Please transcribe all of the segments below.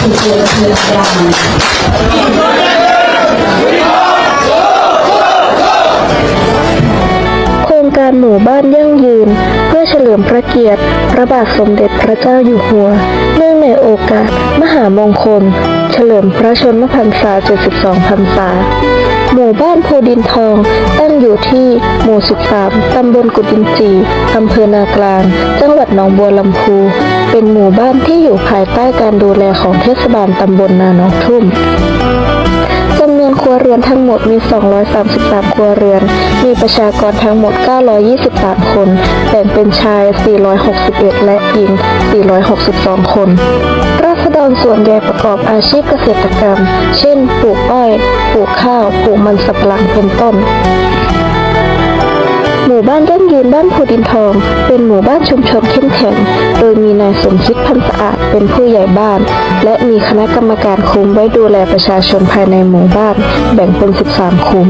คือเจอคือดังโครงการหมู่บ้านยั่งยืน เพื่อเฉลิมพระเกียรติพระบาทสมเด็จพระเจ้าอยู่หัว เนื่องในโอกาส มหามงคล เฉลิมพระชนมพรรษา 72 พรรษาหมู่บ้านภูดินทองตั้งอยู่ที่หมู่ 13 ตำบลกุดินจี อำเภอนากลาง จังหวัดหนองบัวลำพู เป็นหมู่บ้านที่อยู่ภายใต้การดูแลของเทศบาลตำบลนาหนองทุ่มจำนวนครัวเรือนทั้งหมดมี 233 ครัวเรือน มีประชากรทั้งหมด 923 คน แบ่งเป็นชาย 461 และหญิง 462 คนราษฎรส่วนใหญ่ประกอบอาชีพเกษตรกรรม เช่น ปลูกอ้อย ปลูกข้าว ปลูกมันสำปะหลัง เป็นต้น หมู่บ้านยั่งยืนบ้านภูดินทอง เป็นหมู่บ้านชุมชนเข้มแข็ง โดยมีนายสมคิดพันสะอาดเป็นผู้ใหญ่บ้าน และมีคณะกรรมการคุ้มไว้ดูแลประชาชนภายในหมู่บ้าน แบ่งเป็น 13 คุ้ม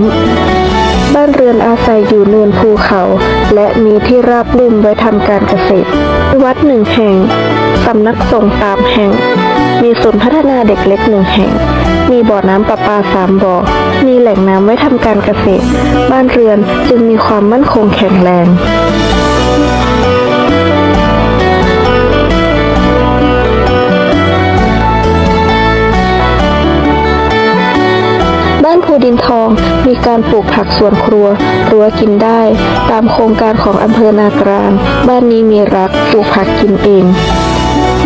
บ้านเรือนอาศัยอยู่เนินภูเขา และมีที่ราบลุ่มไว้ทำการเกษตร วัดหนึ่งแห่งสำนักสงฆ์สามแห่ง มีศูนย์พัฒนาเด็กเล็กหนึ่งแห่ง มีบ่อน้ำประปาสามบ่อ มีแหล่งน้ำไว้ทำการเกษตร บ้านเรือนจึงมีความมั่นคงแข็งแรงบ้านภูดินทองมีการปลูกผักสวนครัวรั้วกินได้ ตามโครงการของอำเภอนากลาง บ้านนี้มีรักปลูกผักกินเอง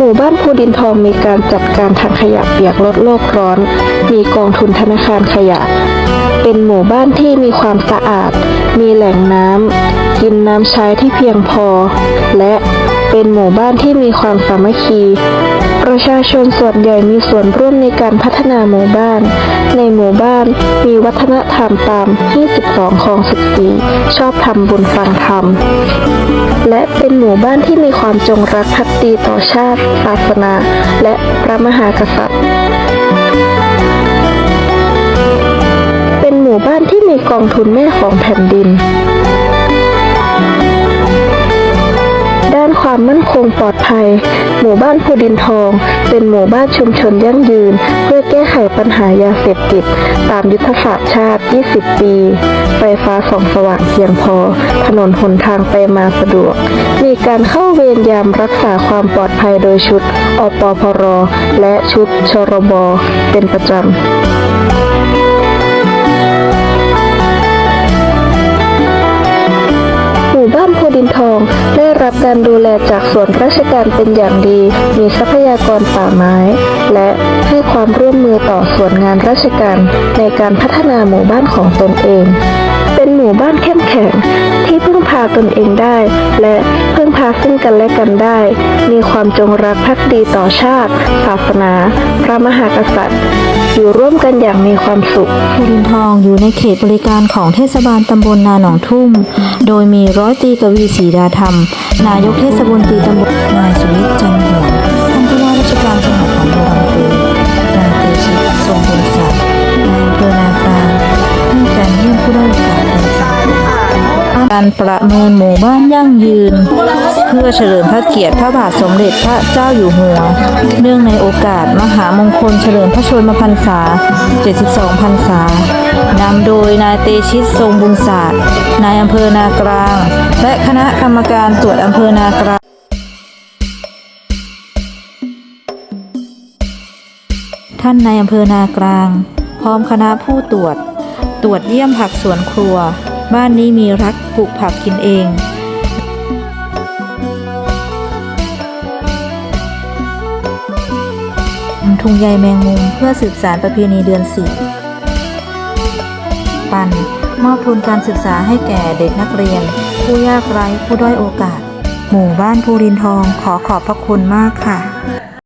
มู่บ้านภูดินทองมีการจัดการทางขยะเปียกลดโลกร้อน มีกองทุนธนาคารขยะ เป็นหมู่บ้านที่มีความสะอาด มีแหล่งน้ำกินน้ำใช้ที่เพียงพอ และเป็นหมู่บ้านที่มีความสามัคคี ประชาชนส่วนใหญ่มีส่วนร่วมในการพัฒนาหมู่บ้าน ในหมู่บ้านมีวัฒนธรรมตาม 22ของ14 ชอบทำบุญฟังธรรม และเป็นหมู่บ้านที่มีความจงรักภักดีต่อชาติ ศาสนา และพระมหากษัตริย์เป็นหมู่บ้านที่มีกองทุนแม่ของแผ่นดิน ความมั่นคงปลอดภัย หมู่บ้านภูดินทอง เป็นหมู่บ้านชุมชนยั่งยืน เพื่อแก้ไขปัญหายาเสพติด ตามยุทธศาสตร์ชาติ 20 ปี ไฟฟ้าส่องสว่างเพียงพอ ถนนหนทางไปมาสะดวก มีการเข้าเวรยามรักษาความปลอดภัยโดยชุดอปพร และชุดชรบ เป็นประจำ การดูแลจากส่วนราชการเป็นอย่างดี มีทรัพยากรป่าไม้ และให้ความร่วมมือต่อส่วนงานราชการในการพัฒนาหมู่บ้านของตนเอง เป็นหมู่บ้านเข้มแข็งที่พึ่งพาตนเองได้ และพึ่งพาซึ่งกันและกันได้ มีความจงรักภักดีต่อชาติ ศาสนา พระมหากษัตริย์ อยู่ร่วมกันอย่างมีความสุขภูรินทองอยู่ในเขตบริการของเทศบาลตำบลนาหนองทุ่ม โดยมีร้อยตีกวีศรีดาธรรม นายกเทศมนตรีตำบลนายสุวิทย์จันทร์ การประมินหมู่บ้านยั่งยืน เพื่อเฉลิมพระเกียรติพระบาทสมเด็จพระเจ้าอยู่หัว เนื่องในโอกาสมหามงคลเฉลิมพระชนมพรรษา 72 พรรษานำโดยนายเตชิตทรงบุญศาสตร์นายอำเภอนากลาง และคณะกรรมการตรวจอำเภอนากลางท่านนายอำเภอนากลาง พร้อมคณะผู้ตรวจ ตรวจเยี่ยมผักสวนครัว บ้านนี้มีรักปลูกผักกินเองทุงใยแมงมุมเพื่อสืบสารประเพณีเดือนสี่ปันมอบทุนการศึกษาให้แก่เด็กนักเรียน ผู้ยากไร้ผู้ด้อยโอกาส หมู่บ้านภูรินทองขอขอบพระคุณมากค่ะ